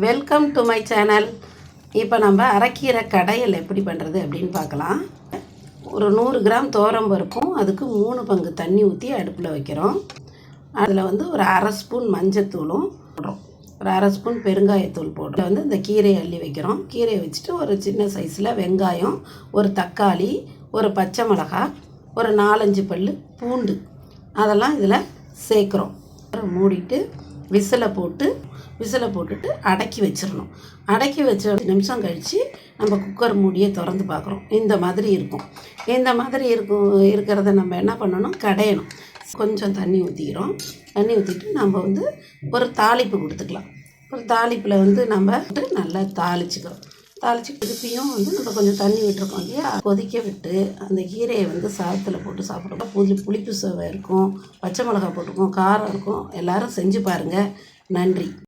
Welcome to my channel இப்போ நம்ம அரைக்கீரை கடையில் எப்படி பண்ணுறது அப்படின்னு பார்க்கலாம். ஒரு நூறு கிராம் தோரம் பருப்பும் அதுக்கு மூணு பங்கு தண்ணி ஊற்றி அடுப்பில் வைக்கிறோம். அதில் வந்து ஒரு அரை ஸ்பூன் மஞ்சத்தூளும் போடுறோம். ஒரு அரை ஸ்பூன் பெருங்காயத்தூள் போடுறோம். வந்து இந்த கீரையை அள்ளி வைக்கிறோம். கீரையை வச்சுட்டு ஒரு சின்ன சைஸில் வெங்காயம் ஒரு தக்காளி ஒரு பச்சை மிளகாய் ஒரு நாலஞ்சு பல் பூண்டு. அதெல்லாம் இதில் சேர்க்குறோம். அப்புறம் மூடிட்டு விசிலை போட்டு விசிலை போட்டுட்டு அடக்கி வச்சிடணும் அடக்கி வச்ச நிமிஷம் கழித்து நம்ம குக்கர் மூடியை திறந்து பார்க்குறோம். இந்த மாதிரி இருக்கும். இந்த மாதிரி இருக்கும் இருக்கிறத நம்ம என்ன பண்ணணும்? கடையணும். கொஞ்சம் தண்ணி ஊற்றிக்கிறோம் தண்ணி ஊற்றிட்டு நம்ம வந்து ஒரு தாளிப்பு கொடுத்துக்கலாம். ஒரு தாளிப்பில் வந்து நம்ம நல்லா தாளிச்சுக்கிறோம். தாளிச்சு திருப்பியும் வந்து நம்ம கொஞ்சம் தண்ணி விட்டுருக்கோம் இல்லையா? கொதிக்க விட்டு அந்த கீரையை வந்து சாதத்தில் போட்டு சாப்பிடுவோம் புளி புளிப்பு சுவை இருக்கும். பச்சை மிளகாய் போட்டிருக்கோம் காரம் இருக்கும். எல்லோரும் செஞ்சு பாருங்கள் நன்றி.